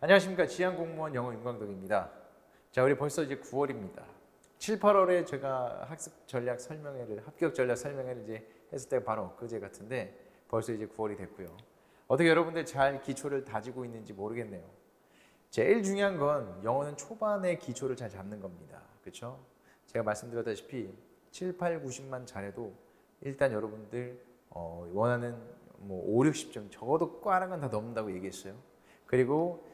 안녕하십니까 지향공무원 영어 윤광덕입니다. 자 우리 벌써 이제 9월입니다. 7, 8월에 제가 학습 전략 설명회를 합격 전략 설명회를 이제 했을 때가 바로 그제 같은데 벌써 이제 9월이 됐고요. 어떻게 여러분들 잘 기초를 다지고 있는지 모르겠네요. 제일 중요한 건 영어는 초반에 기초를 잘 잡는 겁니다. 그렇죠? 제가 말씀드렸다시피 7, 8, 90만 잘해도 일단 여러분들 어, 원하는 뭐 5, 60점 적어도 꽈랑 건다 넘는다고 얘기했어요. 그리고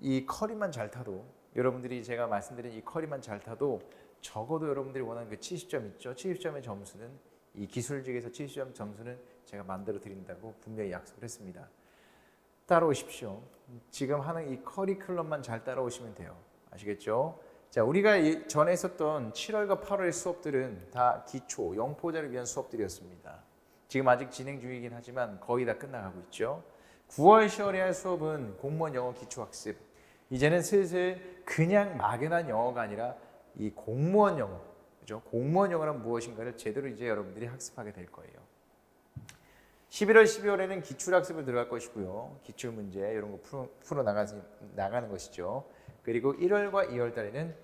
이 커리만 잘 타도 여러분들이 제가 말씀드린 이 커리만 잘 타도 적어도 여러분들이 원하는 그 70점 있죠. 70점의 점수는 이 기술직에서 70점 점수는 제가 만들어 드린다고 분명히 약속을 했습니다. 따라오십시오. 지금 하는 이 커리큘럼만 잘 따라오시면 돼요. 아시겠죠? 자, 우리가 이 전에 있었던 7월과 8월의 수업들은 다 기초, 영포자를 위한 수업들이었습니다. 지금 아직 진행 중이긴 하지만 거의 다 끝나가고 있죠. 9월, 10월에 할 수업은 공무원 영어 기초학습. 이제는 슬슬 그냥 막연한 영어가 아니라 이 공무원 영어, 그죠? 공무원 영어란 무엇인가를 제대로 이제 여러분들이 학습하게 될 거예요. 11월, 12월에는 기출학습을 들어갈 것이고요. 기출 문제 이런 거 풀어, 풀어 나가, 나가는 것이죠. 그리고 1월과 2월 달에는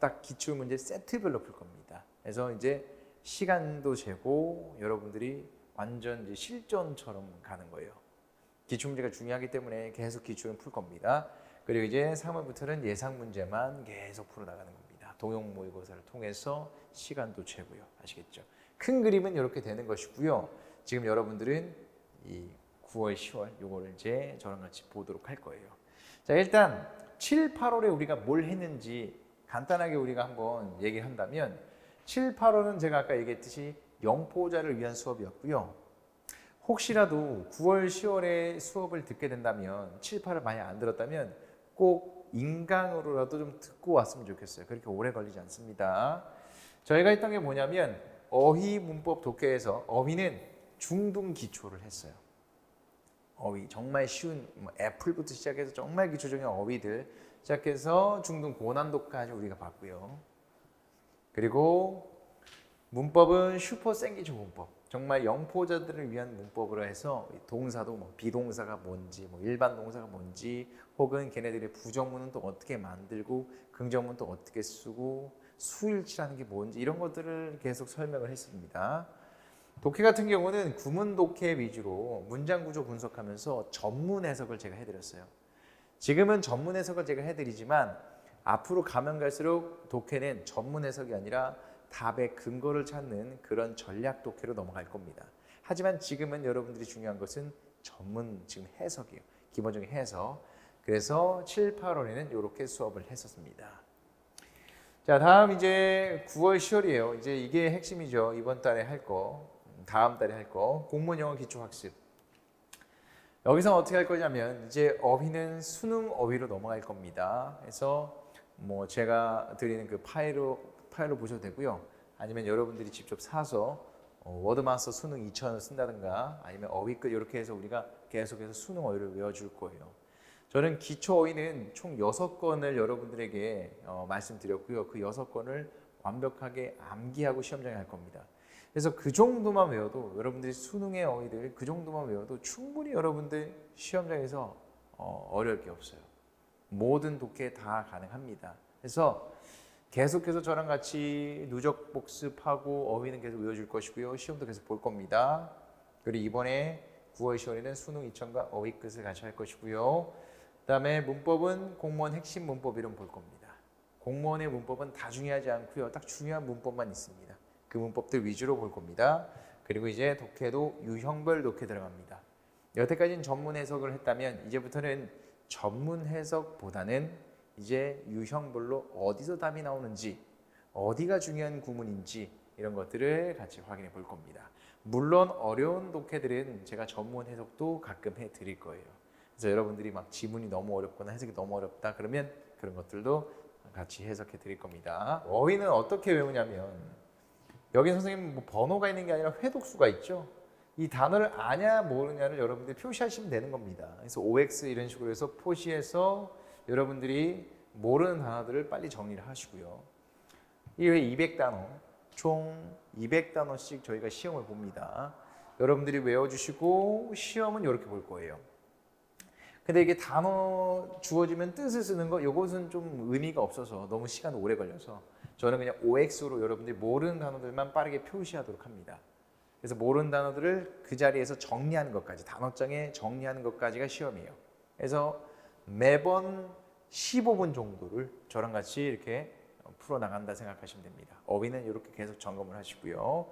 딱 기출 문제 세트별로 풀 겁니다. 그래서 이제 시간도 재고 여러분들이 완전 이제 실전처럼 가는 거예요. 기출 문제가 중요하기 때문에 계속 기출은 풀 겁니다. 그리고 이제 3월부터는 예상 문제만 계속 풀어 나가는 겁니다. 동영 모의고사를 통해서 시간도 재고요. 아시겠죠? 큰 그림은 이렇게 되는 것이고요. 지금 여러분들은 이 9월, 10월 요거를 이제 저랑 같이 보도록 할 거예요. 자, 일단 7, 8월에 우리가 뭘 했는지 간단하게 우리가 한번 얘기를 한다면 7, 8월은 제가 아까 얘기했듯이 영포자를 위한 수업이었고요. 혹시라도 9월, 10월에 수업을 듣게 된다면 7, 8을 많이 안 들었다면 꼭 인강으로라도 좀 듣고 왔으면 좋겠어요. 그렇게 오래 걸리지 않습니다. 저희가 했던 게 뭐냐면 어휘 문법 독해에서 어휘는 중등 기초를 했어요. 어휘 정말 쉬운 뭐 애플부터 시작해서 정말 기초적인 어휘들 시작해서 중등 고난도까지 우리가 봤고요. 그리고 문법은 슈퍼 생기초 문법. 정말 영포자들을 위한 문법으로 해서 동사도 뭐 비동사가 뭔지, 뭐 일반 동사가 뭔지, 혹은 걔네들의 부정문은 또 어떻게 만들고 긍정문 또 어떻게 쓰고 수일치라는 게 뭔지 이런 것들을 계속 설명을 했습니다. 독해 같은 경우는 구문 독해 위주로 문장 구조 분석하면서 전문 해석을 제가 해드렸어요. 지금은 전문 해석을 제가 해드리지만 앞으로 가면 갈수록 독해는 전문 해석이 아니라 답의 근거를 찾는 그런 전략 독해로 넘어갈 겁니다. 하지만 지금은 여러분들이 중요한 것은 전문 지금 해석이에요. 기본적인 해석. 그래서 7, 8월에는 이렇게 수업을 했었습니다. 자, 다음 이제 9월, 10월이에요. 이제 이게 핵심이죠. 이번 달에 할 거, 다음 달에 할 거. 공무원 영어 기초 학습. 여기서 어떻게 할 거냐면 이제 어휘는 수능 어휘로 넘어갈 겁니다. 그래서 뭐 제가 드리는 그 파일로 파일로 보셔도 되고요. 아니면 여러분들이 직접 사서 어, 워드마스터 수능 2000을 쓴다든가 아니면 어휘끝 이렇게 해서 우리가 계속해서 수능 어휘를 외워줄 거예요. 저는 기초 어휘는 총 6건을 여러분들에게 어, 말씀드렸고요. 그 6건을 완벽하게 암기하고 시험장에 할 겁니다. 그래서 그 정도만 외워도 여러분들이 수능의 어휘들 그 정도만 외워도 충분히 여러분들 시험장에서 어, 어려울 게 없어요. 모든 독해 다 가능합니다. 그래서 계속해서 저랑 같이 누적 복습하고 어휘는 계속 외워줄 것이고요. 시험도 계속 볼 겁니다. 그리고 이번에 9월, 10월에는 수능 2000과 어휘 끝을 같이 할 것이고요. 그다음에 문법은 공무원 핵심 문법 이름 볼 겁니다. 공무원의 문법은 다 중요하지 않고요. 딱 중요한 문법만 있습니다. 그 문법들 위주로 볼 겁니다. 그리고 이제 독해도 유형별 독해 들어갑니다. 여태까지는 전문 해석을 했다면 이제부터는 전문 해석보다는 이제 유형별로 어디서 답이 나오는지 어디가 중요한 구문인지 이런 것들을 같이 확인해 볼 겁니다. 물론 어려운 독해들은 제가 전문 해석도 가끔 해 드릴 거예요. 그래서 여러분들이 막 지문이 너무 어렵거나 해석이 너무 어렵다 그러면 그런 것들도 같이 해석해 드릴 겁니다. 어휘는 어떻게 외우냐면 여기 선생님 뭐 번호가 있는 게 아니라 회독수가 있죠. 이 단어를 아냐 모르냐를 여러분들이 표시하시면 되는 겁니다. 그래서 OX 이런 식으로 해서 표시해서 여러분들이 모르는 단어들을 빨리 정리를 하시고요. 이외에 200단어, 총 200단어씩 저희가 시험을 봅니다. 여러분들이 외워주시고 시험은 이렇게 볼 거예요. 근데 이게 단어 주어지면 뜻을 쓰는 거 이것은 좀 의미가 없어서 너무 시간 오래 걸려서 저는 그냥 OX로 여러분들이 모르는 단어들만 빠르게 표시하도록 합니다. 그래서 모르는 단어들을 그 자리에서 정리하는 것까지 단어장에 정리하는 것까지가 시험이에요. 그래서 매번 15분 정도를 저랑 같이 이렇게 풀어 나간다 생각하시면 됩니다. 어휘는 이렇게 계속 점검을 하시고요.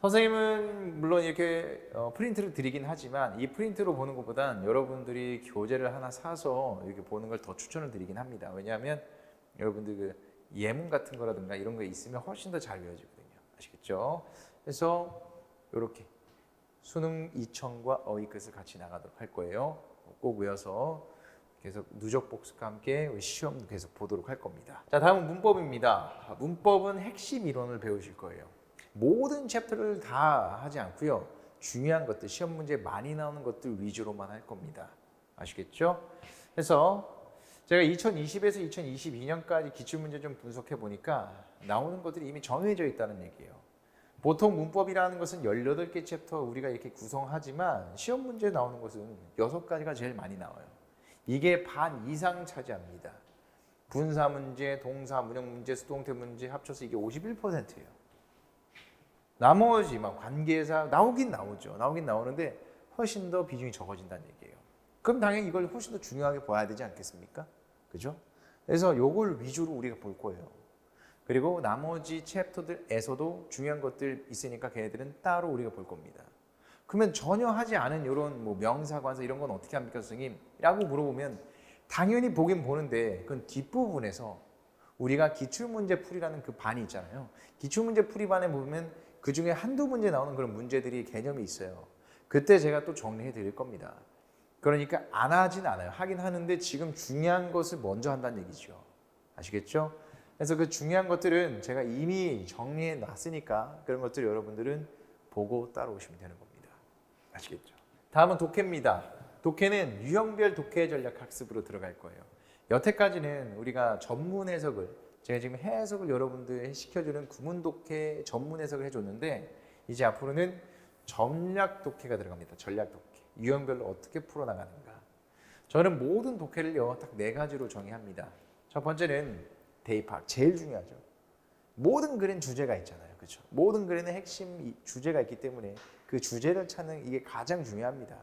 선생님은 물론 이렇게 어, 프린트를 드리긴 하지만 이 프린트로 보는 것보단 여러분들이 교재를 하나 사서 이렇게 보는 걸 더 추천을 드리긴 합니다. 왜냐하면 여러분들 그 예문 같은 거라든가 이런 거 있으면 훨씬 더 잘 외워지거든요. 아시겠죠? 그래서 이렇게 수능 2천과 어휘 끝을 같이 나가도록 할 거예요. 꼭 외워서 계속 누적 복습과 함께 시험도 계속 보도록 할 겁니다. 자, 다음은 문법입니다. 문법은 핵심 이론을 배우실 거예요. 모든 챕터를 다 하지 않고요. 중요한 것들, 시험 문제 많이 나오는 것들 위주로만 할 겁니다. 아시겠죠? 그래서 제가 2020에서 2022년까지 기출 문제 좀 분석해 보니까 나오는 것들이 이미 정해져 있다는 얘기예요. 보통 문법이라는 것은 18개 챕터 우리가 이렇게 구성하지만 시험 문제 나오는 것은 6가지가 제일 많이 나와요. 이게 반 이상 차지합니다. 분사 문제, 동사, 문형 문제, 수동태 문제 합쳐서 이게 51%예요. 나머지 막 관계사 나오긴 나오죠. 나오긴 나오는데 훨씬 더 비중이 적어진다는 얘기예요. 그럼 당연히 이걸 훨씬 더 중요하게 봐야 되지 않겠습니까? 그죠? 그래서 요걸 위주로 우리가 볼 거예요. 그리고 나머지 챕터들에서도 중요한 것들 있으니까 걔네들은 따로 우리가 볼 겁니다. 그러면 전혀 하지 않은 이런 뭐 명사, 관사 이런 건 어떻게 합니까, 선생님? 라고 물어보면 당연히 보긴 보는데 그건 뒷부분에서 우리가 기출문제 풀이라는 그 반이 있잖아요. 기출문제 풀이 반에 보면 그 중에 한두 문제 나오는 그런 문제들이 개념이 있어요. 그때 제가 또 정리해 드릴 겁니다. 그러니까 안 하진 않아요. 하긴 하는데 지금 중요한 것을 먼저 한다는 얘기죠. 아시겠죠? 그래서 그 중요한 것들은 제가 이미 정리해 놨으니까 그런 것들 여러분들은 보고 따라오시면 되는 겁니다. 아시겠죠? 다음은 독해입니다. 독해는 유형별 독해 전략 학습으로 들어갈 거예요. 여태까지는 우리가 전문 해석을 제가 지금 해석을 여러분들 시켜주는 구문 독해 전문 해석을 해줬는데 이제 앞으로는 전략 독해가 들어갑니다. 전략 독해. 유형별로 어떻게 풀어나가는가. 저는 모든 독해를요 딱 네 가지로 정의합니다. 첫 번째는 대입학 제일 중요하죠. 모든 글엔 주제가 있잖아요. 그렇죠? 모든 글에는 핵심 이- 주제가 있기 때문에 그 주제를 찾는 이게 가장 중요합니다.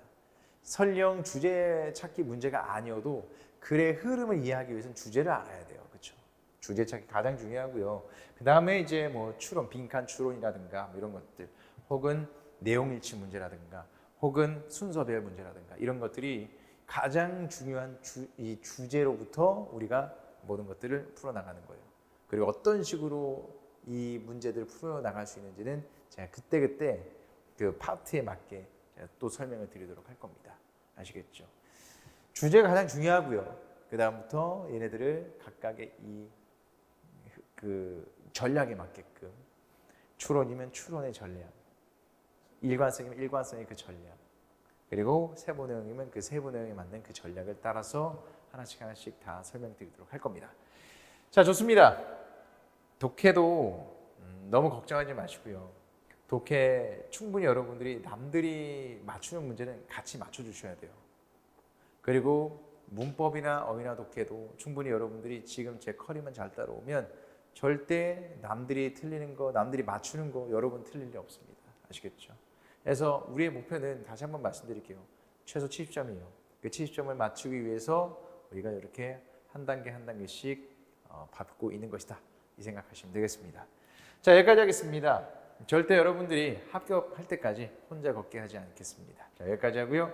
설령 주제 찾기 문제가 아니어도 글의 흐름을 이해하기 위해서는 주제를 알아야 돼요. 그렇죠? 주제 찾기 가장 중요하고요. 그 다음에 이제 뭐 추론, 빈칸 추론이라든가 뭐 이런 것들, 혹은 내용 일치 문제라든가, 혹은 순서별 문제라든가 이런 것들이 가장 중요한 주, 이 주제로부터 우리가 모든 것들을 풀어 나가는 거예요. 그리고 어떤 식으로 이 문제들을 풀어 나갈 수 있는지는 제가 그때 그때 그 파트에 맞게 또 설명을 드리도록 할 겁니다. 아시겠죠? 주제가 가장 중요하고요. 그 다음부터 얘네들을 각각의 이 그 전략에 맞게끔 추론이면 추론의 전략, 일관성이면 일관성의 그 전략, 그리고 세부 내용이면 그 세부 내용에 맞는 그 전략을 따라서 하나씩 하나씩 다 설명드리도록 할 겁니다. 자, 좋습니다. 독해도 음, 너무 걱정하지 마시고요. 독해 충분히 여러분들이 남들이 맞추는 문제는 같이 맞춰주셔야 돼요. 그리고 문법이나 어휘나 독해도 충분히 여러분들이 지금 제 커리만 잘 따라오면 절대 남들이 틀리는 거, 남들이 맞추는 거 여러분 틀릴 리 없습니다. 아시겠죠? 그래서 우리의 목표는 다시 한번 말씀드릴게요. 최소 70점이에요. 그 70점을 맞추기 위해서 우리가 이렇게 한 단계 한 단계씩 어, 밟고 있는 것이다. 이 생각하시면 되겠습니다. 자 여기까지 하겠습니다. 절대 여러분들이 합격할 때까지 혼자 걷게 하지 않겠습니다. 자 여기까지 하고요.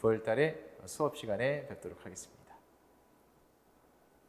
9월 달에 수업 시간에 뵙도록 하겠습니다.